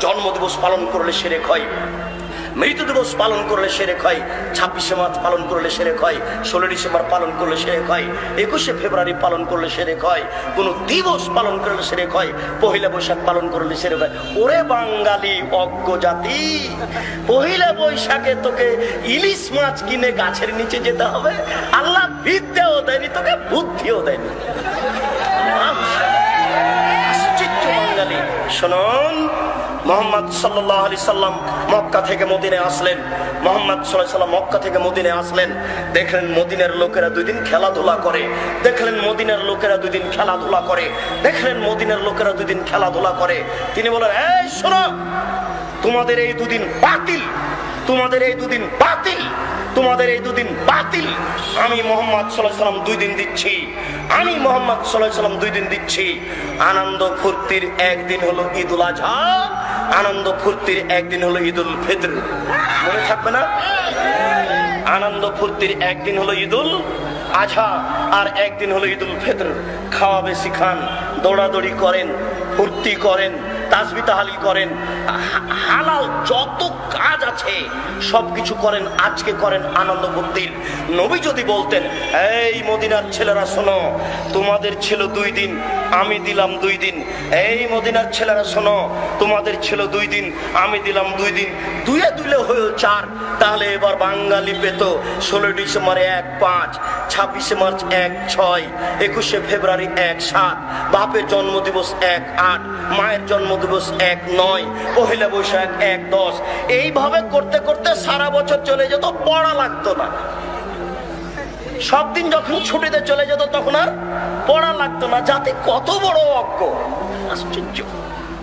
জন্মদিবস পালন করলে সেরেক হয়। মৃত্যু দিবস পালন করলে সেরেক হয়। ছাব্বিশে মার্চ পালন করলে সেরেক হয়। ষোলো ডিসেম্বর পালন করলে সেরেক হয়। একুশে ফেব্রুয়ারি পালন করলে সেরেক হয়। কোনো দিবস পালন করলে সেরেক হয়। পহিলা বৈশাখ পালন করলে সেরেক হয়। ওরে বাঙালি অজ্ঞ জাতি পহিলা বৈশাখে তোকে ইলিশ মাছ কিনে গাছের নিচে যেতে হবে। আল্লাহ বিদ্যাও দেয়নি, তোকে বুদ্ধিও দেয়নি। শুনুন মোহাম্মদ সাল্লাহ আলি সাল্লাম মক্কা থেকে মদিনে আসলেন। মোহাম্মদ সাল্লাহ সাল্লাম মক্কা থেকে মদিনে আসলেন। দেখলেন মদিনের লোকেরা দুই দিন খেলাধুলা করে। দেখলেন মদিনের লোকেরা দুই দিন খেলাধুলা করে। দেখলেন মদিনের লোকেরা দুই দিন খেলাধুলা করে। তিনি বলেন এই শোনো, তোমাদের এই দুদিন বাতিল। তোমাদের এই দুদিন বাতিল। তোমাদের এই দুদিন বাতিল। আমি মোহাম্মদ সাল্লাম দুই দিন দিচ্ছি। আমি মোহাম্মদ সাল্লাম দুই দিন দিচ্ছি। আনন্দ ফুর্তির একদিন হলো ঈদুল আজহা। আনন্দ ফুর্তির একদিন হলো ঈদুল ফিতর। মনে থাকবে না? আনন্দ ফুর্তির একদিন হলো ঈদুল আজহা আর একদিন হলো ঈদুল ফিতর। খাওয়া বেশি খান, দৌড়াদৌড়ি করেন, ফুর্তি করেন। তাসবি তাহালি করেন। হালাল যত কাজ আছে, সবকিছু করেন, আজকে করেন আনন্দ ফুর্তির নবী যদি বলতেন, এই মদিনার ছেলেরা শোনো, তোমাদের ছিল দুই দিন, আমি দিলাম দুই দিন। এই মদিনার ছেলেরা শোনো, তোমাদের ছিল দুই দিন, আমি দিলাম দুই দিন। দুয়ে দুলে হয়েও চার। তাহলে এবার বাঙালি পেত ষোলো ডিসেম্বরে এক পাঁচ, ছাব্বিশে মার্চ এক ছয়, একুশে ফেব্রুয়ারি এক সাত, বাপের জন্মদিবস এক আট, মায়ের জন্মদিবস এক নয়, পহিলা বৈশাখ এক দশ। এইভাবে করতে করতে সারা বছর চলে যেত, পড়া লাগতো না। সব দিন যখন ছুটিতে চলে যেত, তখন আর পড়া লাগতো না। যাতে কত বড় অজ্ঞ। আশ্চর্য।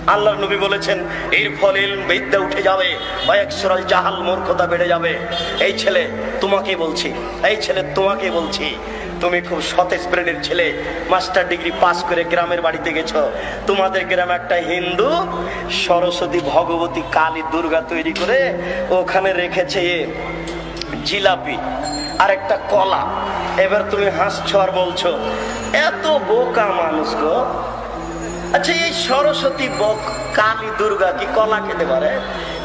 আল্লাহর নবী বলেছেন, এর ফলে বিদ্যা উঠে যাবে বা একসরাল জাহাল মূর্খতা বেড়ে যাবে। এই ছেলে তোমাকে বলছি, এই ছেলে তোমাকে বলছি তুমি খুব সতেজ ব্রেনের ছেলে, মাস্টার ডিগ্রি পাস করে গ্রামের বাড়িতে গেছো। তোমাদের গ্রামে একটা হিন্দু, সরস্বতী ভগবতী কালী দুর্গা তৈরি করে ওখানে রেখেছে জিলাপি আর একটা কলা। এবার তুমি হাসছো আর বলছো, এত বোকা মানুষ গো। আচ্ছা এই সরস্বতী বক, কালী দুর্গা কি কলা খেতে পারে?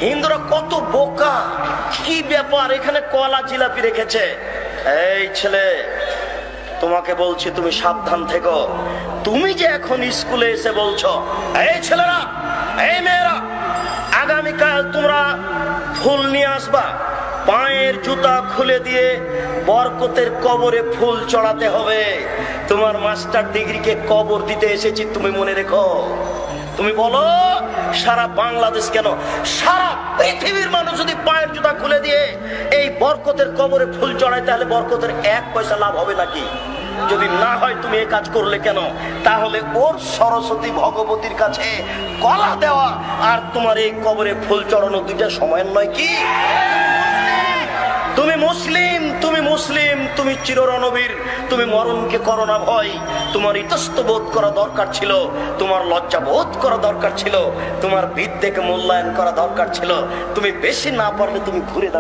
হিন্দুরা কত বোকা, কি ব্যাপার, এখানে কলা জিলাপি রেখেছে? এই ছেলে তোমাকে বলছি, তুমি সাবধান থেকো। তুমি যে এখন স্কুলে এসে বলছো, এই ছেলেরা, এই মেয়েরা, আগামীকাল তোমরা ফুল নিয়ে আসবা। পায়ের জুতা খুলে দিয়ে বরকতের কবরে ফুল চড়াতে হবে। তোমার মাস্টার ডিগ্রিকে কবর দিতে এসেছি, তুমি মনে রেখো। তুমি বলো, সারা বাংলাদেশ কেন? সারা পৃথিবীর মানুষ যদি পায়ের জুতা খুলে দিয়ে এই বরকতের কবরে ফুল চড়ায়, তাহলে বরকতের এক পয়সা লাভ হবে নাকি? যদি না হয় তুমি এই কাজ করলে কেন? তাহলে ওর সরস্বতী ভগবতীর কাছে কলা দেওয়া আর তোমার এই কবরে ফুল চড়ানো দুইটা সময়ের নয় কি? তুমি মুসলিম, তুমি মুসলিম, তুমি চিররণবীর, তুমি মরণকে করো না ভয়, তোমার ইতস্ত বোধ করা দরকার ছিল, তোমার লজ্জা বোধ করা দরকার ছিল, তোমার বিদ্যেকে মূল্যায়ন করা দরকার ছিল, তুমি বেশি না পারলে তুমি ঘুরে দাঁড়া